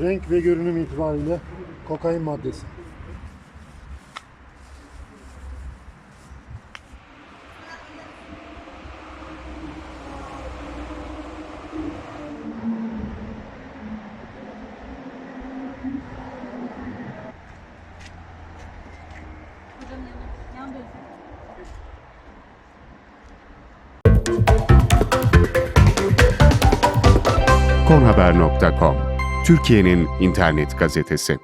Renk ve görünüm itibariyle kokain maddesi. Konhaber.com Türkiye'nin internet gazetesi.